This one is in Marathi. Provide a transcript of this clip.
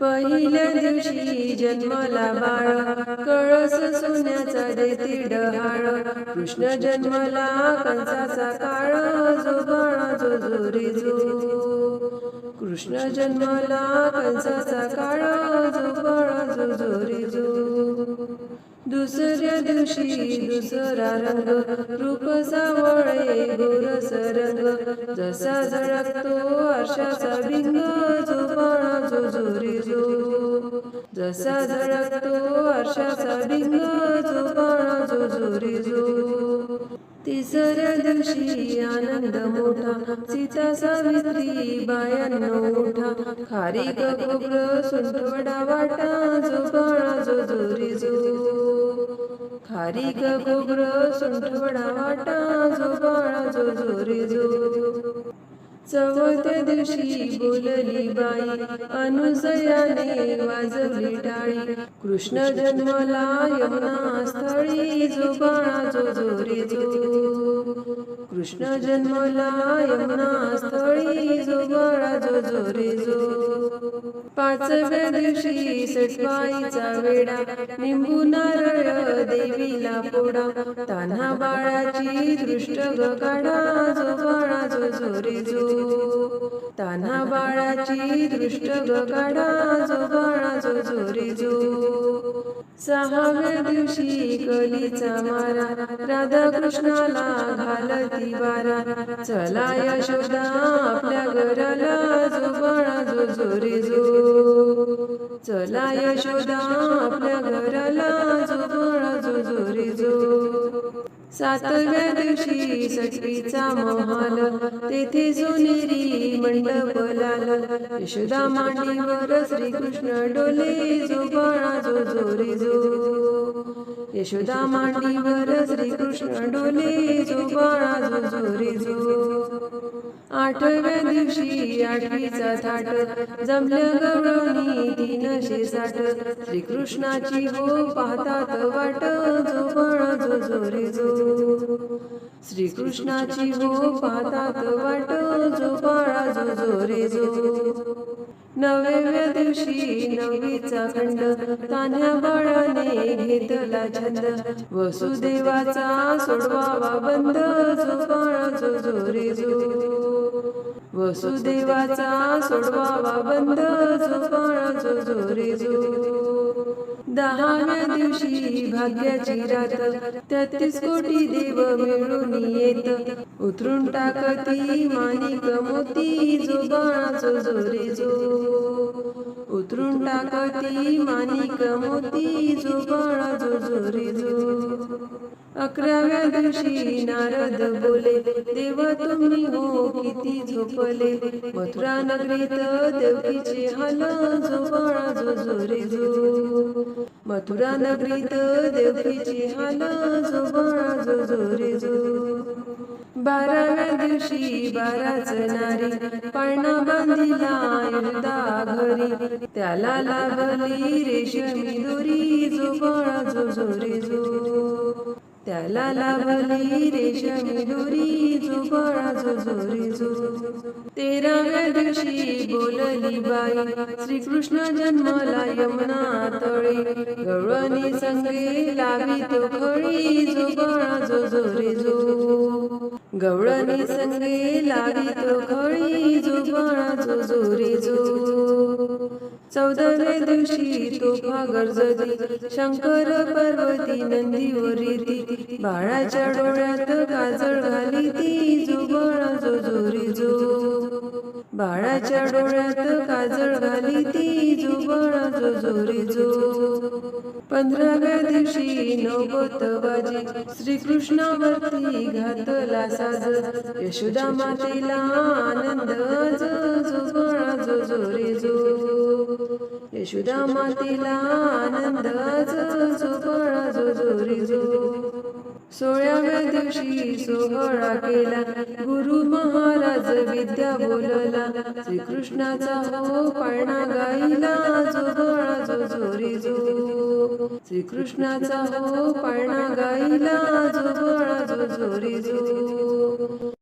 पहिल्या दिवशी जन्मला बाळ कळस सोन्याचा देती डहाळ कृष्ण जन्मला कंसाचा काळ जो बाळा जो जो रे जो कृष्ण जन्मला कंसाचा काळ जो बाळा जो जो रे जो. दुसऱ्या दिवशी दुसरा रंग रूप सावळे गोरस रंग जसा झळकतो आशाचा बिंग जो बाळा जो जो. जो जसा झळकतो आशाचा बिंग जो बाळा जो जो. तिसऱ्या दिवशी आनंद मोठा सीता सावित्री बायांनो उठा. खारी खोबरं सुंठवडा वाटा जो बाळा जो जो जो. खारी खोबरं सुंठवडा वाटा जो बाळा जो जो रे जो चौथ्या दिवशी बोलली बाई अनुसयाने वाजवली टाळी. कृष्ण जन्मला यमुना स्थळी जो बाळा जो जो रे जो कृष्ण जन्मला यमुना स्थळी जो बाळा जो जो रे जो पाचव्या दिवशी सटवाईचा वेडा निंबू नारळ देवीला पोडा तान्हा बाळाची दृष्ट गकाडा काढा जो बाळा जो जो जो. तान्हा बाळाची दृष्ट गकाडा काढा जो बाळा जो जो जो. सहाव्या दिवशी कलीचा मारा राधा कृष्णाला घालती वारा. चला यशोदा आपल्या घराला जो बाळा जो. जो रे जो चला यशोदा आपल्या घराला जो बाळा जो जो रे जो. सातव्या दिवशी सखीचा महाल तेथे सोनेरी मंडप लाल यशोदा मांडीवर श्रीकृष्ण डोले जो बाळा जो जोरी जो. यशोदा मांडीवर श्रीकृष्ण डोले जो बाळा जो जो जो. आठव्या दिवशी आठवीचा थाट जमल्या गवळणी तीनशे साठ. श्रीकृष्णाची हो पाहतात वाट जो बाळा जो जोरे जो. श्रीकृष्णाची हो पाहतात वाट जो बाळा जो जोरे जो. नवव्या दिवशी नववीचा खंड तान्ह्या बाळाने घेतला छंद. वसुदेवाचा सोडवावा बंद जो बाळा जो जो रे जो. वसुदेवाचा सोडवावा बंद जो बाळा जो जो रे जो दहाव्या दिवशी भाग्याची रात तेहतीस कोटी देव मिळून येत. उतरून टाकती माणिक मोती जो बाळा जो रे जो उतरून टाकती माणिक मोती जो बाळा जो जो रे जो अकराव्या दिवशी नारद बोले देव तुम्ही हो किती झोपले. मथुरा नगरीत देवकीचे हल जो बाळा जो जो रे जो मथुरा नगरीत देवकीचे हाल जो बाळा जो जो बाराव्या दिवशी बाराच नारी पाळणा बांधिला यशोदा घरी. त्याला लागली रेशमी दोरी जो बाळा जो जो रे जो त्याला लाभली रेशमी दोरी जो बाळा जो जो रे तेराव्या दिवशी बोलली बाई श्रीकृष्ण जन्मला यमुना तळी. गवळणी संगे लावी तो खळी जो बाळा जो जो रे जो. गवळणी संगे लावी तो खळी जो बाळा जो जो रे जो. चौदाव्या दिवशी तोफा गरजती शंकर पार्वती नंदीवर येती. बाळाच्या डोळ्यात काजळ बाळाच्या डोळ्यात काजळ घाली ती जो जो जोरी जो पंधराव्या दिवशी नवबत बाजी श्रीकृष्णावरती घातला साज. यशोदा मातेला आनंद जो जो बाळा जो जो जो यशोदा मातेला आनंद जो जो बाळा जो जो जो सोळाव्या दिवशी सोहळा केला. गुरु महाराज विद्या बोलला. श्रीकृष्णाचा हो पाळणा गाईला जो बाळा जो जो रे जो. श्रीकृष्णाचा हो पाळणा गाईला जो बाळा जो जो जो.